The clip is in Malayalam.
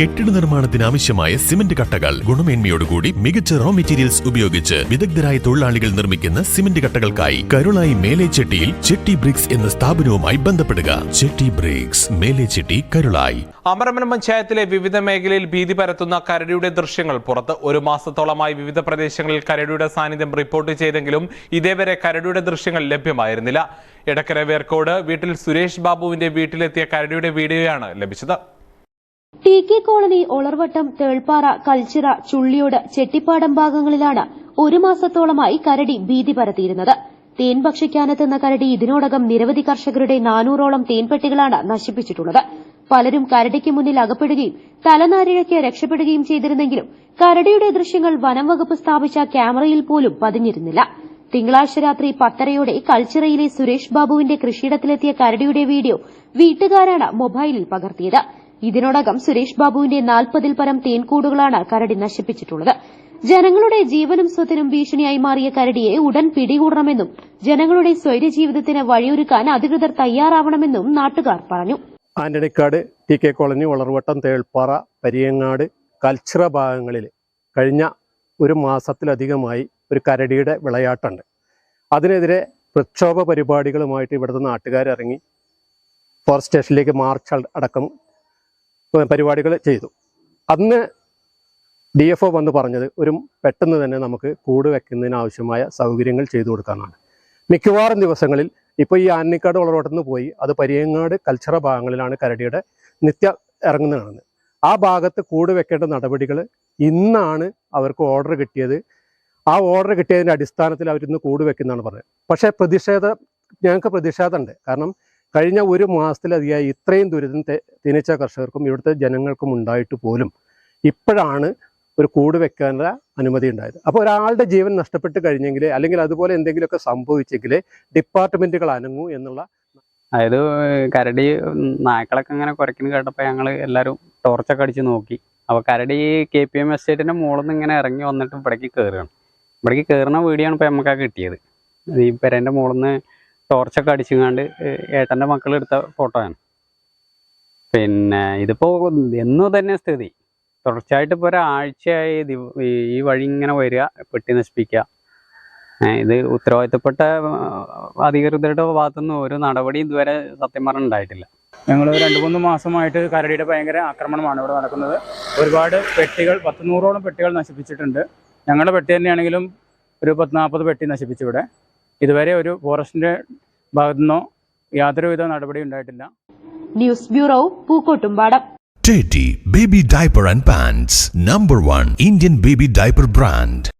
കെട്ടിട നിർമ്മാണത്തിന് ആവശ്യമായ സിമന്റ് കട്ടകൾ. ഗുണമേന്മയോടുകൂടി മികച്ച റോ മെറ്റീരിയൽസ് ഉപയോഗിച്ച് വിദഗ്ധരായ തൊഴിലാളികൾ നിർമ്മിക്കുന്ന സിമന്റ് കട്ടകൾക്കായി കരുളായി മേലേച്ചെട്ടിയിൽ ചെട്ടി ബ്രിക്സ് എന്ന സ്ഥാപനവുമായി ബന്ധപ്പെടുക. ചെട്ടി ബ്രിക്സ് മേലേച്ചെട്ടി കരുളായി. അമരമനം പഞ്ചായത്തിലെ വിവിധ മേഖലയിൽ ഭീതി പരത്തുന്ന കരടിയുടെ ദൃശ്യങ്ങൾ പുറത്ത് ഒരു മാസത്തോളമായി വിവിധ പ്രദേശങ്ങളിൽ കരടിയുടെ സാന്നിധ്യം റിപ്പോർട്ട് ചെയ്തെങ്കിലും ഇതേവരെ കരടിയുടെ ദൃശ്യങ്ങൾ ലഭ്യമായിരുന്നില്ല. എടക്കര വേർക്കോട് വീട്ടിൽ സുരേഷ് ബാബുവിന്റെ വീട്ടിലെത്തിയ കരടിയുടെ വീഡിയോയാണ് ലഭിച്ചത്. T K colony Olarvattam Thelpara Kalchira Chulliyode Chettipadam ഭാഗങ്ങളിലാണ് ഒരു മാസത്തോളമായി കരടി ഭീതി പരത്തിയിരുന്നത്. തേൻ ഭക്ഷിക്കാനെത്തുന്ന കരടി ഇതിനോടകം നിരവധി കർഷകരുടെ നാനൂറോളം തേൻപെട്ടികളാണ് നശിപ്പിച്ചിട്ടുള്ളത്. പലരും കരടിക്ക് മുന്നിൽ അകപ്പെടുകയും തലനാരിഴയ്ക്ക് രക്ഷപ്പെടുകയും ചെയ്തിരുന്നെങ്കിലും കരടിയുടെ ദൃശ്യങ്ങൾ വനം വകുപ്പ് സ്ഥാപിച്ച ക്യാമറയിൽ പോലും പതിഞ്ഞിരുന്നില്ല. തിങ്കളാഴ്ച രാത്രി പത്തരയോടെ കൽച്ചിറയിലെ സുരേഷ് ബാബുവിന്റെ കൃഷിയിടത്തിലെത്തിയ കരടിയുടെ വീഡിയോ വീട്ടുകാരാണ് മൊബൈലിൽ പകർത്തിയത്. ഇതിനോടകം സുരേഷ് ബാബുവിന്റെ നാൽപ്പതിൽ പരം തേൻകൂടുകളാണ് കരടി നശിപ്പിച്ചിട്ടുള്ളത്. ജനങ്ങളുടെ ജീവനും സ്വത്തിനും ഭീഷണിയായി മാറിയ കരടിയെ ഉടൻ പിടികൂടണമെന്നും ജനങ്ങളുടെ സ്വൈര്യജീവിതത്തിന് വഴിയൊരുക്കാൻ അധികൃതർ തയ്യാറാവണമെന്നും നാട്ടുകാർ പറഞ്ഞു. Antonykkad T K colony Valarvattam Thelpara Pariyangad Kalchira ഭാഗങ്ങളിൽ കഴിഞ്ഞ ഒരു മാസത്തിലധികമായി ഒരു കരടിയുടെ വിളയാട്ടുണ്ട്. അതിനെതിരെ പ്രക്ഷോഭ പരിപാടികളുമായിട്ട് ഇവിടുത്തെ നാട്ടുകാരിറങ്ങി ഫോറസ്റ്റ് സ്റ്റേഷനിലേക്ക് മാർച്ച് അട- അടക്കം പരിപാടികൾ ചെയ്തു. അന്ന് ഡി എഫ് ഒ വന്ന് പറഞ്ഞത് ഒരു പെട്ടെന്ന് തന്നെ നമുക്ക് കൂട് വെക്കുന്നതിന് ആവശ്യമായ സൗകര്യങ്ങൾ ചെയ്തു കൊടുക്കാനാണ്. മിക്കവാറും ദിവസങ്ങളിൽ ഇപ്പോൾ ഈ ആന്നിക്കാട് വളരോട്ടന്ന് പോയി അത് പരിയങ്ങാട് കൽച്ചറ ഭാഗങ്ങളിലാണ് കരടിയുടെ നിത്യ ഇറങ്ങുന്നതാണ് ആ ഭാഗത്ത് കൂട് വെക്കേണ്ട നടപടികൾ ഇന്നാണ് അവർക്ക് ഓർഡർ കിട്ടിയത്. ആ ഓർഡർ കിട്ടിയതിന്റെ അടിസ്ഥാനത്തിൽ അവരിന്ന് കൂട് വെക്കുന്നതാണ് പറഞ്ഞത്. പക്ഷേ പ്രതിഷേധ ഞങ്ങൾക്ക് പ്രതിഷേധമുണ്ട് കാരണം കഴിഞ്ഞ ഒരു മാസത്തിലധികമായി ഇത്രയും ദുരിതം തിനിച്ച കർഷകർക്കും ഇവിടുത്തെ ജനങ്ങൾക്കും ഉണ്ടായിട്ട് പോലും ഇപ്പോഴാണ് ഒരു കൂട് വെക്കാനുള്ള അനുമതി ഉണ്ടായത്. അപ്പോൾ ഒരാളുടെ ജീവൻ നഷ്ടപ്പെട്ട് കഴിഞ്ഞെങ്കിൽ അല്ലെങ്കിൽ അതുപോലെ എന്തെങ്കിലുമൊക്കെ സംഭവിച്ചെങ്കിൽ ഡിപ്പാർട്ട്മെന്റുകൾ അനങ്ങൂ എന്നുള്ള അതായത് കരടി നായ്ക്കളൊക്കെ ഇങ്ങനെ കുരയ്ക്കുന്ന കേട്ടപ്പോൾ ഞങ്ങൾ എല്ലാവരും ടോർച്ചൊക്കെ അടിച്ച് നോക്കി. അപ്പോൾ കരടി കെ പി എം എസ്റ്റേറ്റിന്റെ മുകളിൽ നിന്ന് ഇങ്ങനെ ഇറങ്ങി വന്നിട്ട് ഇവിടേക്ക് കയറുകയാണ്. ഇവിടേക്ക് കയറുന്ന വീഡിയോ ആണ് ഇപ്പോൾ നമുക്ക് കിട്ടിയത്. ഈ പെരേന്റെ മുകളിൽ നിന്ന് ടോർച്ചൊക്കെ അടിച്ചുകൊണ്ട് ഏട്ടന്റെ മക്കൾ എടുത്ത ഫോട്ടോ ആണ്. പിന്നെ ഇതിപ്പോൾ എന്നു തന്നെ സ്ഥിതി. തുടർച്ചയായിട്ട് ഇപ്പോൾ ഒരാഴ്ചയായി ഈ- വഴി ഇങ്ങനെ വരിക പെട്ടി നശിപ്പിക്കുക. ഇത് ഉത്തരവാദിത്തപ്പെട്ട അധികൃതരുടെ ഭാഗത്തുനിന്ന് ഒരു നടപടിയും ഇതുവരെ സത്യം പറഞ്ഞാൽ ഉണ്ടായിട്ടില്ല. ഞങ്ങൾ രണ്ട് മൂന്ന് മാസമായിട്ട് കരടിയുടെ ഭയങ്കര ആക്രമണമാണ് ഇവിടെ നടക്കുന്നത്. ഒരുപാട് പെട്ടികൾ പത്ത് നൂറോളം പെട്ടികൾ നശിപ്പിച്ചിട്ടുണ്ട്. ഞങ്ങളുടെ പെട്ടി തന്നെയാണെങ്കിലും ഒരു പത്ത് നാൽപ്പത് പെട്ടി നശിപ്പിച്ചു ഇവിടെ. ഇതുവരെ ഒരു ഫോറസ്റ്റിന്റെ ഭാഗത്തു നിന്നോ യാതൊരുവിധ നടപടി ഉണ്ടായിട്ടില്ല. News bureau Pookkottumpadam. Teddy Baby Diaper and Pants Number 1 Indian Baby Diaper Brand